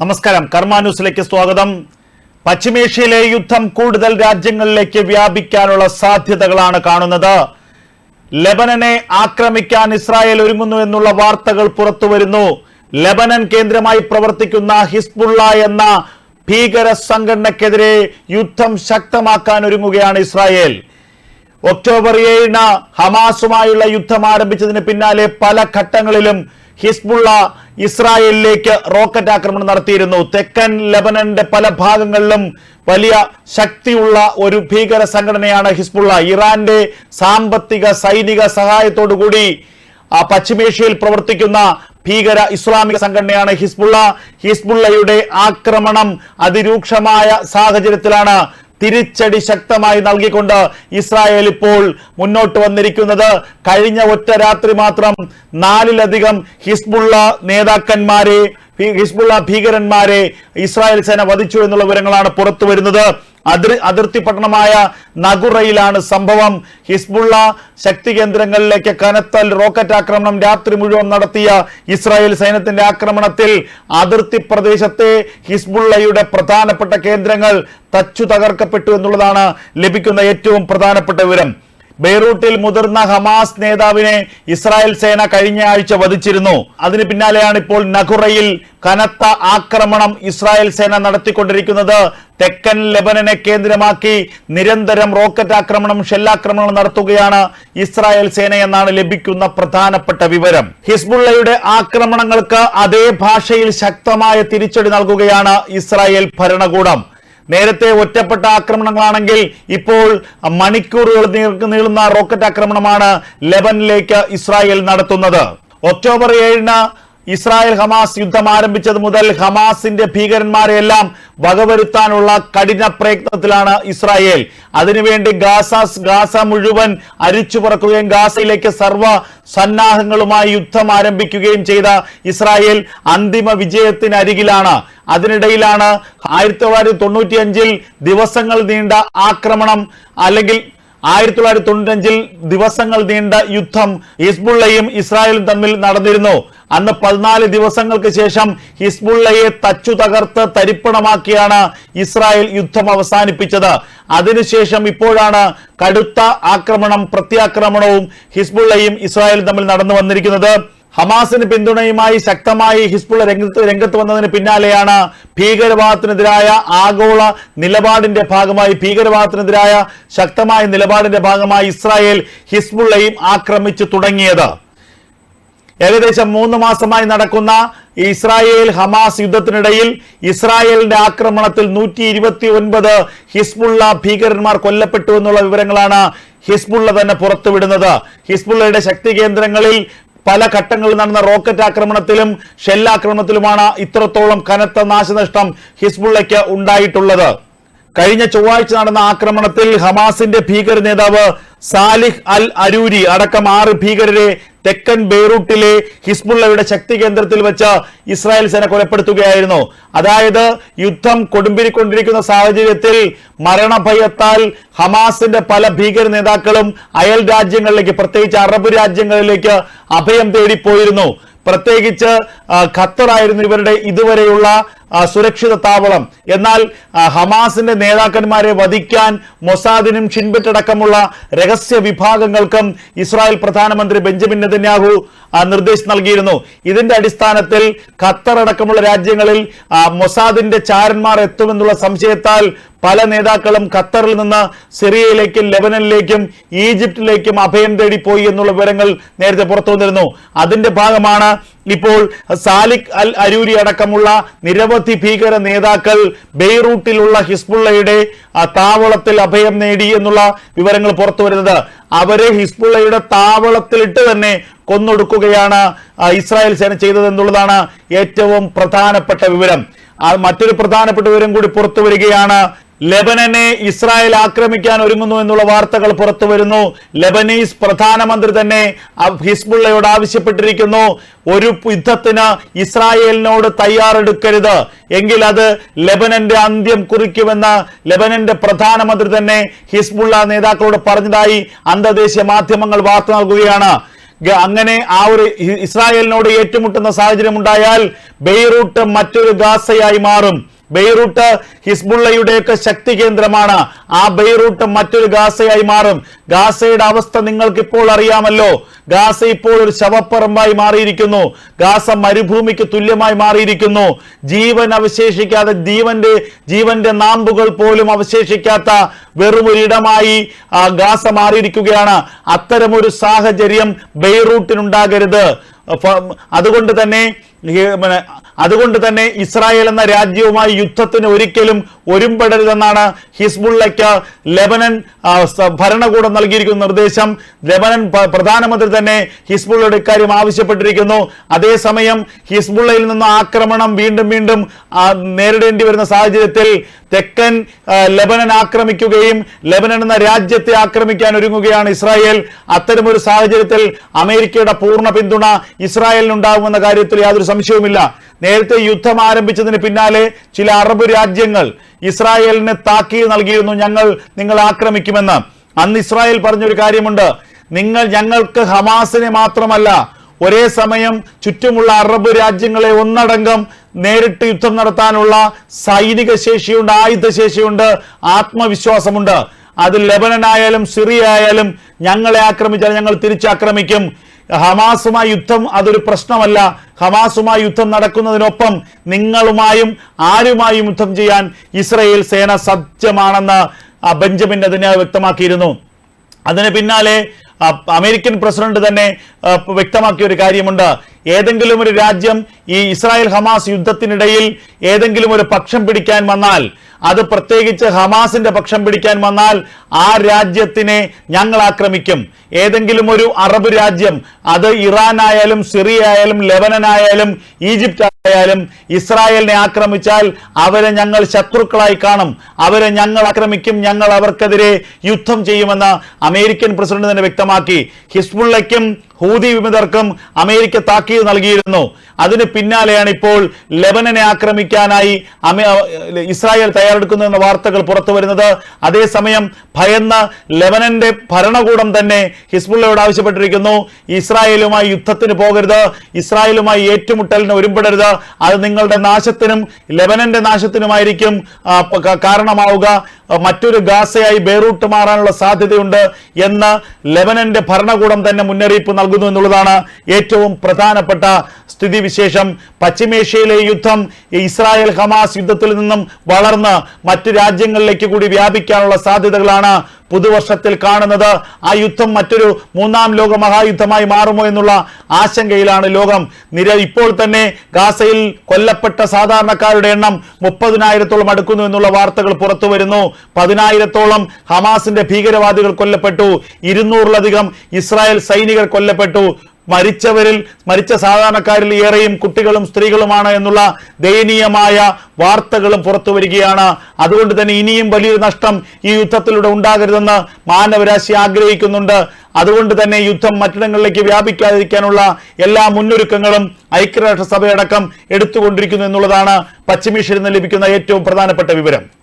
നമസ്കാരം. കർമ്മ ന്യൂസിലേക്ക് സ്വാഗതം. പശ്ചിമേഷ്യയിലെ യുദ്ധം കൂടുതൽ രാജ്യങ്ങളിലേക്ക് വ്യാപിക്കാനുള്ള സാധ്യതകളാണ് കാണുന്നത്. ലെബനനെ ആക്രമിക്കാൻ ഇസ്രായേൽ ഒരുങ്ങുന്നു എന്നുള്ള വാർത്തകൾ പുറത്തുവരുന്നു. ലെബനൻ കേന്ദ്രമായി പ്രവർത്തിക്കുന്ന ഹിസ്ബുള്ള എന്ന ഭീകര സംഘടനക്കെതിരെ യുദ്ധം ശക്തമാക്കാൻ ഒരുങ്ങുകയാണ് ഇസ്രായേൽ. ഒക്ടോബർ ഏഴിന് ഹമാസുമായുള്ള യുദ്ധം ആരംഭിച്ചതിന് പിന്നാലെ പല ഘട്ടങ്ങളിലും ഹിസ്ബുള്ള ഇസ്രായേലിലേക്ക് റോക്കറ്റ് ആക്രമണം നടത്തിയിരുന്നു. തെക്കൻ ലെബനന്റെ പല ഭാഗങ്ങളിലും വലിയ ശക്തിയുള്ള ഒരു ഭീകര സംഘടനയാണ് ഹിസ്ബുള്ള. ഇറാന്റെ സാമ്പത്തിക സൈനിക സഹായത്തോടുകൂടി ആ പശ്ചിമേഷ്യയിൽ പ്രവർത്തിക്കുന്ന ഭീകര ഇസ്ലാമിക സംഘടനയാണ് ഹിസ്ബുള്ള. ഹിസ്ബുള്ളയുടെ ആക്രമണം അതിരൂക്ഷമായ സാഹചര്യത്തിലാണ് തിരിച്ചടി ശക്തമായി നൽകിക്കൊണ്ട് ഇസ്രായേൽ ഇപ്പോൾ മുന്നോട്ട് വന്നിരിക്കുന്നത്. കഴിഞ്ഞ ഒറ്റ രാത്രി മാത്രം നാലിലധികം ഹിസ്ബുള്ള നേതാക്കന്മാരെ ഹിസ്ബുള്ള ഭീകരന്മാരെ ഇസ്രായേൽ സേന വധിച്ചു എന്നുള്ള വിവരങ്ങളാണ് പുറത്തു വരുന്നത് അതിർ അതിർത്തി പട്ടണമായ നഗുറയിലാണ് സംഭവം. ഹിസ്ബുള്ള ശക്തി കേന്ദ്രങ്ങളിലേക്ക് കനത്ത റോക്കറ്റ് ആക്രമണം രാത്രി മുഴുവൻ നടത്തിയ ഇസ്രായേൽ സൈന്യത്തിന്റെ ആക്രമണത്തിൽ അതിർത്തി പ്രദേശത്തെ ഹിസ്ബുള്ളയുടെ പ്രധാനപ്പെട്ട കേന്ദ്രങ്ങൾ തച്ചു തകർക്കപ്പെട്ടു എന്നുള്ളതാണ് ലഭിക്കുന്ന ഏറ്റവും പ്രധാനപ്പെട്ട വിവരം. ബെയ്റൂട്ടിൽ മുതിർന്ന ഹമാസ് നേതാവിനെ ഇസ്രായേൽ സേന കഴിഞ്ഞ ആഴ്ച വധിച്ചിരുന്നു. അതിന് പിന്നാലെയാണ് ഇപ്പോൾ നഖുറയിൽ കനത്ത ആക്രമണം ഇസ്രായേൽ സേന നടത്തിക്കൊണ്ടിരിക്കുന്നത്. തെക്കൻ ലെബനനെ കേന്ദ്രമാക്കി നിരന്തരം റോക്കറ്റ് ആക്രമണം ഷെല്ലാക്രമണം നടത്തുകയാണ് ഇസ്രായേൽ സേനയെന്നാണ് ലഭിക്കുന്ന പ്രധാനപ്പെട്ട വിവരം. ഹിസ്ബുള്ളയുടെ ആക്രമണങ്ങൾക്ക് അതേ ഭാഷയിൽ ശക്തമായ തിരിച്ചടി നൽകുകയാണ് ഇസ്രായേൽ ഭരണകൂടം. നേരത്തെ ഒറ്റപ്പെട്ട ആക്രമണങ്ങളാണെങ്കിൽ ഇപ്പോൾ മണിക്കൂറുകൾ നീളുന്ന റോക്കറ്റ് ആക്രമണമാണ് ലെബനിലേക്ക് ഇസ്രായേൽ നടത്തുന്നത്. ഒക്ടോബർ ഏഴിന് ഇസ്രായേൽ ഹമാസ് യുദ്ധം ആരംഭിച്ചത് മുതൽ ഹമാസിന്റെ ഭീകരന്മാരെയെല്ലാം വകവരുത്താനുള്ള കഠിന പ്രയത്നത്തിലാണ് ഇസ്രായേൽ. അതിനുവേണ്ടി ഗാസ ഗാസ മുഴുവൻ അരിച്ചു പറക്കുകയും ഗാസയിലേക്ക് സർവ സന്നാഹങ്ങളുമായി യുദ്ധം ആരംഭിക്കുകയും ചെയ്ത ഇസ്രായേൽ അന്തിമ വിജയത്തിന് അരികിലാണ് അതിനിടയിലാണ് ആയിരത്തി തൊള്ളായിരത്തി തൊണ്ണൂറ്റി അഞ്ചിൽ ദിവസങ്ങൾ നീണ്ട ആക്രമണം അല്ലെങ്കിൽ ആയിരത്തി തൊള്ളായിരത്തി തൊണ്ണൂറ്റഞ്ചിൽ ദിവസങ്ങൾ നീണ്ട യുദ്ധം ഹിസ്ബുള്ളയും ഇസ്രായേലും തമ്മിൽ നടന്നിരുന്നു. അന്ന് പതിനാല് ദിവസങ്ങൾക്ക് ശേഷം ഹിസ്ബുള്ളയെ തച്ചു തകർത്ത് തരിപ്പണമാക്കിയാണ് ഇസ്രായേൽ യുദ്ധം അവസാനിപ്പിച്ചത്. അതിനുശേഷം ഇപ്പോഴാണ് കടുത്ത ആക്രമണം പ്രത്യാക്രമണവും ഹിസ്ബുള്ളയും ഇസ്രായേലും തമ്മിൽ നടന്നു വന്നിരിക്കുന്നത്. ഹമാസിന് പിന്തുണയുമായി ശക്തമായി ഹിസ്ബുൾ രംഗത്ത് രംഗത്ത് വന്നതിന് പിന്നാലെയാണ് ഭീകരവാദത്തിനെതിരായ ആഗോള നിലപാടിന്റെ ഭാഗമായി ഭീകരവാദത്തിനെതിരായ ശക്തമായ നിലപാടിന്റെ ഭാഗമായി ഇസ്രായേൽ ഹിസ്ബുള്ളയും ആക്രമിച്ചു തുടങ്ങിയത്. ഏകദേശം മൂന്ന് മാസമായി നടക്കുന്ന ഇസ്രായേൽ ഹമാസ് യുദ്ധത്തിനിടയിൽ ഇസ്രായേലിന്റെ ആക്രമണത്തിൽ നൂറ്റി ഇരുപത്തി ഒൻപത് ഹിസ്ബുള്ള ഭീകരന്മാർ കൊല്ലപ്പെട്ടു എന്നുള്ള വിവരങ്ങളാണ് ഹിസ്ബുള്ള തന്നെ പുറത്തുവിടുന്നത്. ഹിസ്ബുള്ളയുടെ ശക്തി കേന്ദ്രങ്ങളിൽ പല ഘട്ടങ്ങളിൽ നടന്ന റോക്കറ്റ് ആക്രമണത്തിലും ഷെല്ലാക്രമണത്തിലുമാണ് ഇത്രത്തോളം കനത്ത നാശനഷ്ടം ഹിസ്ബുള്ളയ്ക്ക് ഉണ്ടായിട്ടുള്ളത്. കഴിഞ്ഞ ചൊവ്വാഴ്ച നടന്ന ആക്രമണത്തിൽ ഹമാസിന്റെ ഭീകര നേതാവ് സാലിഹ് അൽ അരൂരി അടക്കം ആറ് ഭീകരരെ തെക്കൻ ബെയ്റൂട്ടിലെ ഹിസ്ബുള്ളയുടെ ശക്തി കേന്ദ്രത്തിൽ വെച്ച് ഇസ്രായേൽ സേന കൊലപ്പെടുത്തുകയായിരുന്നു. അതായത് യുദ്ധം കൊടുമ്പിരിക്കൊണ്ടിരിക്കുന്ന സാഹചര്യത്തിൽ മരണഭയത്താൽ ഹമാസിന്റെ പല ഭീകര നേതാക്കളും അയൽ രാജ്യങ്ങളിലേക്ക് പ്രത്യേകിച്ച് അറബ് രാജ്യങ്ങളിലേക്ക് അഭയം തേടിപ്പോയിരുന്നു. പ്രത്യേകിച്ച് ഖത്തറായിരുന്നു ഇവരുടെ ഇതുവരെയുള്ള സുരക്ഷിത താവളം. എന്നാൽ ഹമാസിന്റെ നേതാക്കന്മാരെ വധിക്കാൻ മൊസാദിനും ഷിൻബറ്റടക്കമുള്ള രഹസ്യ വിഭാഗങ്ങൾക്കും ഇസ്രായേൽ പ്രധാനമന്ത്രി ബെഞ്ചമിൻ നെതന്യാഹു നിർദ്ദേശം നൽകിയിരുന്നു. ഇതിന്റെ അടിസ്ഥാനത്തിൽ ഖത്തർ അടക്കമുള്ള രാജ്യങ്ങളിൽ മൊസാദിന്റെ ചാരന്മാർ എത്തുമെന്നുള്ള സംശയത്താൽ പല നേതാക്കളും ഖത്തറിൽ നിന്ന് സിറിയയിലേക്കും ലെബനനിലേക്കും ഈജിപ്തിലേക്കും അഭയം തേടി പോയി എന്നുള്ള വിവരങ്ങൾ നേരത്തെ പുറത്തു വന്നിരുന്നു അതിന്റെ ഭാഗമാണ് ഇപ്പോൾ സാലിഖ് അൽ അരൂരി അടക്കമുള്ള നിരവധി ഭീകര നേതാക്കൾ ബെയ്റൂട്ടിലുള്ള ഹിസ്ബുള്ളയുടെ താവളത്തിൽ അഭയം നേടി എന്നുള്ള വിവരങ്ങൾ പുറത്തു വരുന്നത്. അവരെ ഹിസ്ബുള്ളയുടെ താവളത്തിലിട്ട് തന്നെ കൊന്നൊടുക്കുകയാണ് ഇസ്രായേൽ സേന ചെയ്തതെന്നുള്ളതാണ് ഏറ്റവും പ്രധാനപ്പെട്ട വിവരം. മറ്റൊരു പ്രധാനപ്പെട്ട വിവരം കൂടി പുറത്തു വരികയാണ് ലെബനനെ ഇസ്രായേൽ ആക്രമിക്കാൻ ഒരുങ്ങുന്നു എന്നുള്ള വാർത്തകൾ പുറത്തു വരുന്നു. ലെബനീസ് പ്രധാനമന്ത്രി തന്നെ ഹിസ്ബുള്ളയോട് ആവശ്യപ്പെട്ടിരിക്കുന്നു. ഒരു യുദ്ധത്തിന് ഇസ്രായേലിനോട് തയ്യാറെടുക്കരുത്. എങ്കിൽ അത് ലെബനന്റെ അന്ത്യം കുറിക്കുമെന്ന് ലെബനന്റെ പ്രധാനമന്ത്രി തന്നെ ഹിസ്ബുള്ള നേതാക്കളോട് പറഞ്ഞതായി അന്തർദേശീയ മാധ്യമങ്ങൾ വാർത്ത നൽകുകയാണ്. അങ്ങനെ ആ ഒരു ഇസ്രായേലിനോട് ഏറ്റുമുട്ടുന്ന സാഹചര്യം ഉണ്ടായാൽ ബെയ്റൂട്ട് മറ്റൊരു ഗാസയായി മാറും. ബെയ്റൂട്ട് ഹിസ്ബുള്ളയുടെയൊക്കെ ശക്തി കേന്ദ്രമാണ്. ആ ബെയ്റൂട്ട് മറ്റൊരു ഗാസയായി മാറും. ഗാസയുടെ അവസ്ഥ നിങ്ങൾക്ക് ഇപ്പോൾ അറിയാമല്ലോ. ഗാസ ഇപ്പോൾ ഒരു ശവപ്പറമ്പായി മാറിയിരിക്കുന്നു. ഗാസ മരുഭൂമിക്ക് തുല്യമായി മാറിയിരിക്കുന്നു. ജീവൻ അവശേഷിക്കാതെ ജീവന്റെ ജീവന്റെ നാമ്പുകൾ പോലും അവശേഷിക്കാത്ത വെറുമൊരിടമായി ആ, ഗാസ മാറിയിരിക്കുകയാണ്. അത്തരമൊരു സാഹചര്യം ബെയ്റൂട്ടിനുണ്ടാകരുത്. അതുകൊണ്ട് തന്നെ അതുകൊണ്ട് തന്നെ ഇസ്രായേൽ എന്ന രാജ്യവുമായി യുദ്ധത്തിന് ഒരിക്കലും ഒരുമ്പെടരുതെന്നാണ് ഹിസ്ബുള്ളയ്ക്ക് ലെബനൻ ഭരണകൂടം നൽകിയിരിക്കുന്ന നിർദ്ദേശം. ലെബനൻ പ്രധാനമന്ത്രി തന്നെ ഹിസ്ബുള്ളയുടെ ഇക്കാര്യം ആവശ്യപ്പെട്ടിരിക്കുന്നു. അതേസമയം ഹിസ്ബുള്ളയിൽ നിന്ന് ആക്രമണം വീണ്ടും വീണ്ടും നേരിടേണ്ടി വരുന്ന സാഹചര്യത്തിൽ തെക്കൻ ലെബനൻ ആക്രമിക്കുകയും ലെബനൻ എന്ന രാജ്യത്തെ ആക്രമിക്കാൻ ഒരുങ്ങുകയാണ് ഇസ്രായേൽ. അത്തരമൊരു സാഹചര്യത്തിൽ അമേരിക്കയുടെ പൂർണ പിന്തുണ ഇസ്രായേലിനുണ്ടാകുമെന്ന കാര്യത്തിൽ യാതൊരു സംശയവുമില്ല. നേരത്തെ യുദ്ധം ആരംഭിച്ചതിന് പിന്നാലെ ചില അറബ് രാജ്യങ്ങൾ ഇസ്രായേലിന് താക്കീത് നൽകിയിരുന്നു. ഞങ്ങൾ നിങ്ങൾ ആക്രമിക്കുമെന്ന്. അന്ന് ഇസ്രായേൽ പറഞ്ഞൊരു കാര്യമുണ്ട്. നിങ്ങൾ ഞങ്ങൾക്ക് ഹമാസിനെ മാത്രമല്ല ഒരേ സമയം ചുറ്റുമുള്ള അറബ് രാജ്യങ്ങളെ ഒന്നടങ്കം നേരിട്ട് യുദ്ധം നടത്താനുള്ള സൈനിക ശേഷിയുണ്ട് ആയുധ ശേഷിയുണ്ട് ആത്മവിശ്വാസമുണ്ട്. അത് ലെബനനായാലും സിറിയ ആയാലും ഞങ്ങളെ ആക്രമിച്ചാൽ ഞങ്ങൾ തിരിച്ചാക്രമിക്കും. ഹമാസുമായി യുദ്ധം അതൊരു പ്രശ്നമല്ല. ഹമാസുമായി യുദ്ധം നടക്കുന്നതിനൊപ്പം നിങ്ങളുമായും ആരുമായും യുദ്ധം ചെയ്യാൻ ഇസ്രയേൽ സേന സജ്ജമാണെന്ന് ബെഞ്ചമിൻ അതിനെ വ്യക്തമാക്കിയിരുന്നു. അതിന് പിന്നാലെ അമേരിക്കൻ പ്രസിഡന്റ് തന്നെ വ്യക്തമാക്കിയ ഒരു കാര്യമുണ്ട്. ഏതെങ്കിലും ഒരു രാജ്യം ഈ ഇസ്രായേൽ ഹമാസ് യുദ്ധത്തിനിടയിൽ ഏതെങ്കിലും ഒരു പക്ഷം പിടിക്കാൻ വന്നാൽ അത് പ്രത്യേകിച്ച് ഹമാസിന്റെ പക്ഷം പിടിക്കാൻ വന്നാൽ ആ രാജ്യത്തിനെ ഞങ്ങൾ ആക്രമിക്കും. ഏതെങ്കിലും ഒരു അറബ് രാജ്യം അത് ഇറാൻ ആയാലും സിറിയ ആയാലും ലെബനൻ ആയാലും ഈജിപ്റ്റ് ആയാലും ഇസ്രായേലിനെ ആക്രമിച്ചാൽ അവരെ ഞങ്ങൾ ശത്രുക്കളായി കാണും. അവരെ ഞങ്ങൾ ആക്രമിക്കും ഞങ്ങൾ അവർക്കെതിരെ യുദ്ധം ചെയ്യുമെന്ന് അമേരിക്കൻ പ്രസിഡന്റ് തന്നെ വ്യക്തമാക്കി. ഹിസ്ബുള്ളയ്ക്കും ഹൂതി വിമതർക്കും അമേരിക്ക താക്കീത് നൽകിയിരുന്നു. അതിന് പിന്നാലെയാണ് ഇപ്പോൾ ലെബനനെ ആക്രമിക്കാനായി ഇസ്രായേൽ തയ്യാറെടുക്കുന്നു എന്ന വാർത്തകൾ പുറത്തു വരുന്നത്. അതേസമയം ഭയന്ന് ലെബനന്റെ ഭരണകൂടം തന്നെ ഹിസ്ബുള്ളയോട് ആവശ്യപ്പെട്ടിരിക്കുന്നു. ഇസ്രായേലുമായി യുദ്ധത്തിന് പോകരുത്. ഇസ്രായേലുമായി ഏറ്റുമുട്ടലിന് ഒരുമ്പെടരുത്. അത് നിങ്ങളുടെ നാശത്തിനും ലെബനന്റെ നാശത്തിനുമായിരിക്കും കാരണമാവുക. മറ്റൊരു ഗാസയായി ബേറൂട്ട് മാറാനുള്ള സാധ്യതയുണ്ട് എന്ന് ലെബനന്റെ ഭരണകൂടം തന്നെ മുന്നറിയിപ്പ് നൽകുന്നു എന്നുള്ളതാണ് ഏറ്റവും പ്രധാനപ്പെട്ട സ്ഥിതിവിശേഷം. പശ്ചിമേഷ്യയിലെ യുദ്ധം ഇസ്രായേൽ ഹമാസ് യുദ്ധത്തിൽ നിന്നും വളർന്ന് മറ്റു രാജ്യങ്ങളിലേക്ക് കൂടി വ്യാപിക്കാനുള്ള സാധ്യതകളാണ് പുതുവർഷത്തിൽ കാണുന്നത് ആ യുദ്ധം മറ്റൊരു മൂന്നാം ലോക മഹായുദ്ധമായി മാറുമോ എന്നുള്ള ആശങ്കയിലാണ് ലോകം. നിര ഇപ്പോൾ തന്നെ ഗാസയിൽ കൊല്ലപ്പെട്ട സാധാരണക്കാരുടെ എണ്ണം മുപ്പതിനായിരത്തോളം അടുക്കുന്നു എന്നുള്ള വാർത്തകൾ പുറത്തു വരുന്നു. പതിനായിരത്തോളം ഹമാസിന്റെ ഭീകരവാദികൾ കൊല്ലപ്പെട്ടു. ഇരുന്നൂറിലധികം ഇസ്രായേൽ സൈനികർ കൊല്ലപ്പെട്ടു. മരിച്ചവരിൽ മരിച്ച സാധാരണക്കാരിൽ ഏറെയും കുട്ടികളും സ്ത്രീകളുമാണ് എന്നുള്ള ദയനീയമായ വാർത്തകളും പുറത്തു വരികയാണ്. അതുകൊണ്ട് തന്നെ ഇനിയും വലിയൊരു നഷ്ടം ഈ യുദ്ധത്തിലൂടെ ഉണ്ടാകരുതെന്ന് മാനവരാശി ആഗ്രഹിക്കുന്നുണ്ട്. അതുകൊണ്ട് തന്നെ യുദ്ധം മറ്റിടങ്ങളിലേക്ക് വ്യാപിക്കാതിരിക്കാനുള്ള എല്ലാ മുന്നൊരുക്കങ്ങളും ഐക്യരാഷ്ട്രസഭയടക്കം എടുത്തുകൊണ്ടിരിക്കുന്നു എന്നുള്ളതാണ് പശ്ചിമേഷ്യയിൽ നിന്ന് ലഭിക്കുന്ന ഏറ്റവും പ്രധാനപ്പെട്ട വിവരം.